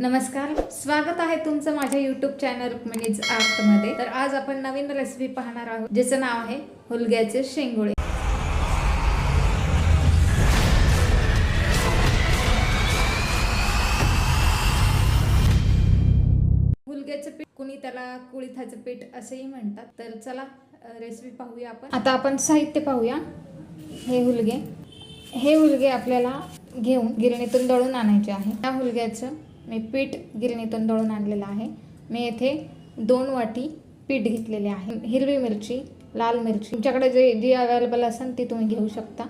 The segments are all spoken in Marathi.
नमस्कार. स्वागत आहे तुमचं माझ्या युट्यूब चॅनल रुक्मिणीज आर्टमध्ये. तर आज आपण नवीन रेसिपी पाहणार आहोत ज्याचं नाव आहे हुलग्याचे शेंगोळे. हुलग्याचं पीठ कुणी त्याला कुळिथाचं पीठ असेही म्हणतात. तर चला रेसिपी पाहूया आपण. आता आपण साहित्य पाहूया. हे हुलगे. हे हुलगे आपल्याला घेऊन गिरणीतून दळून आणायचे आहे. त्या हुलग्याचं मी पीठ गिरणीतून दळून आणलेलं आहे. मी येथे दोन वाटी पीठ घेतलेले आहे. हिरवी मिरची लाल मिरची. तुमच्याकडे जे जी अवेलेबल असेल ती तुम्ही घेऊ शकता.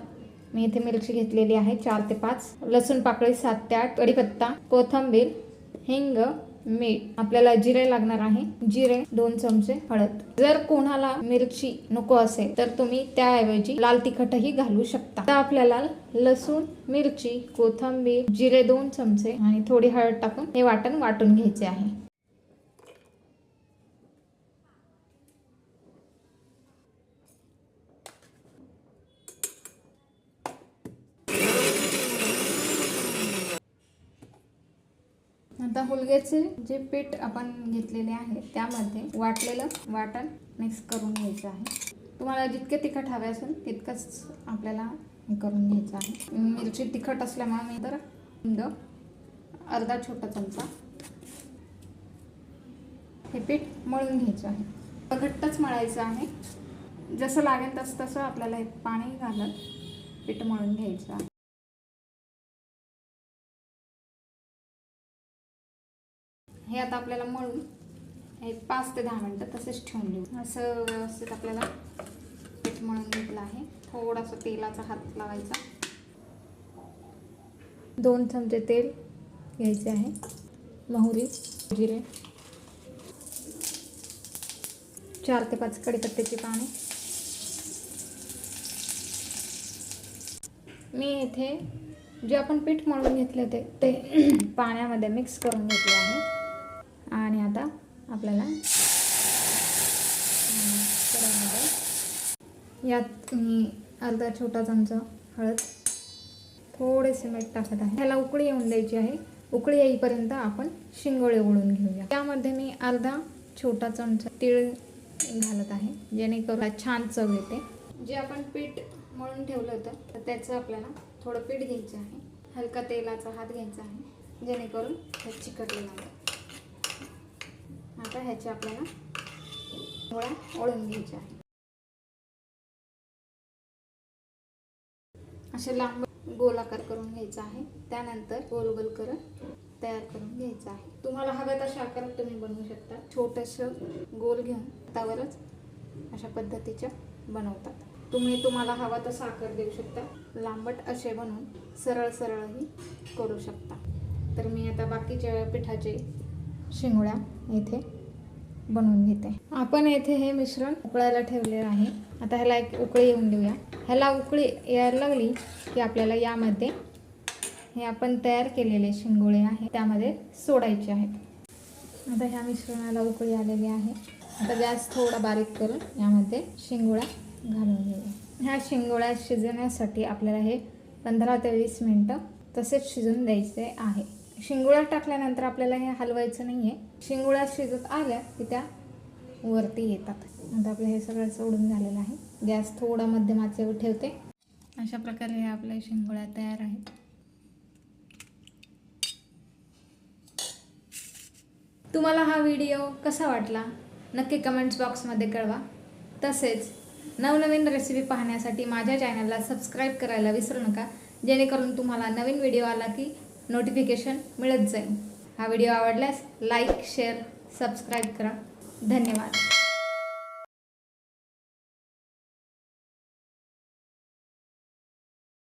मी इथे मिरची घेतलेली आहे चार ते पाच. लसूण पाकळी सात ते आठ. कढीपत्ता कोथंबीर हिंग मीठ आपल्याला जिरे लागणार आहे. जिरे दोन चमचे हळद. जर कोणाला मिरची नको असेल तर तुम्ही त्याऐवजी लाल तिखटही घालू शकता. तर आपल्याला लसूण मिरची कोथंबीर जिरे दोन चमचे आणि थोडी हळद टाकून हे वाटण वाटून घ्यायचे आहे. आता हुलग्याचे जे पीठ आपण घेतलेले आहे त्यामध्ये वाटलेलं वाटण मिक्स करून घ्यायचं आहे. तुम्हाला जितके तिखट हवे असेल तितकंच आपल्याला हे करून घ्यायचं आहे. मिरची तिखट असल्यामुळे मी तर हिंग अर्धा छोटा चमचा हे पीठ मळून घ्यायचं आहे. घट्टच मळायचं आहे. जसं लागेल तसं तसं आपल्याला हे पाणी घालत पीठ मळून घ्यायचं आहे. हे आता आपल्याला मळून हे पाच ते दहा मिनटं तसेच ठेवून देऊ. असं व्यवस्थित आपल्याला पीठ मळून घेतलं आहे. थोडासा तेलाचा हात लावायचा. दोन चमचे तेल घ्यायचे आहे. मोहरी जिरे. चार ते पाच कडीपत्त्याची पाने. मी इथे जे आपण पीठ मळून घेतले होते ते पाण्यामध्ये मिक्स करून घेतले आहे. आणि आता आपल्याला यात मी अर्धा छोटा चमचा हळद थोडेसे मीठ टाकत आहे. ह्याला उकळी येऊन द्यायची आहे. उकळी येईपर्यंत आपण शिंगोळे ओळून घेऊया. त्यामध्ये मी अर्धा छोटा चमचा तीळ घालत आहे जेणेकरून छान चव येते. जे आपण पीठ मळून ठेवलं होतं तर त्याचं आपल्याला थोडं पीठ घ्यायचं आहे. हलका तेलाचा हात घ्यायचा आहे जेणेकरून हे चिकटले आता ह्याचे आपल्याला. मुळा ओळून घ्यायच्या आहे. असे लांब गोल आकार करून घ्यायचा आहे. त्यानंतर गोल गोल करत तयार करून घ्यायचं आहे. तुम्हाला हव्या तशा आकारात तुम्ही बनवू शकता. छोटंसं गोल घेऊन त्यावरच अशा पद्धतीच्या बनवतात. तुम्ही तुम्हाला हवा तसा आकार देऊ शकता. लांबट असे बनवून सरळ सरळही करू शकता. तर मी आता बाकीच्या पिठाचे शिंगोळ्या इथे बनवून घेते. आपण येथे हे मिश्रण उकळायला ठेवलेलं आहे. आता ह्याला एक उकळी येऊन देऊया. ह्याला उकळी यायला लागली की आपल्याला यामध्ये हे आपण तयार केलेले शिंगोळे आहे त्यामध्ये सोडायचे आहेत. आता ह्या मिश्रणाला उकळी आलेली आहे. आता गॅस थोडा बारीक करून यामध्ये शिंगोळ्या घालून घेऊया. ह्या शिंगोळ्या शिजवण्यासाठी आपल्याला हे पंधरा ते वीस मिनटं तसेच शिजून द्यायचे आहे. शिंगोळ्या टाकल्यानंतर आपल्याला हे हलवायचं नाही आहे शिंगोळ्या शिजत आल्या की त्या वरती येतात. आता आपलं हे सगळं सोडून झालेलं आहे. गॅस थोडा मध्यमाचे ठेवते. अशा प्रकारे हे आपल्या शिंगोळ्या तयार आहेत तुम्हाला हा व्हिडिओ कसा वाटला? नक्की कमेंट्स बॉक्समध्ये कळवा. तसेच नवनवीन रेसिपी पाहण्यासाठी माझ्या चॅनलला सबस्क्राईब करायला विसरू नका. जेणेकरून तुम्हाला नवीन व्हिडिओ आला की नोटिफिकेशन मिळत जाईल. हा व्हिडिओ आवडल्यास लाईक शेअर सबस्क्राईब करा. धन्यवाद.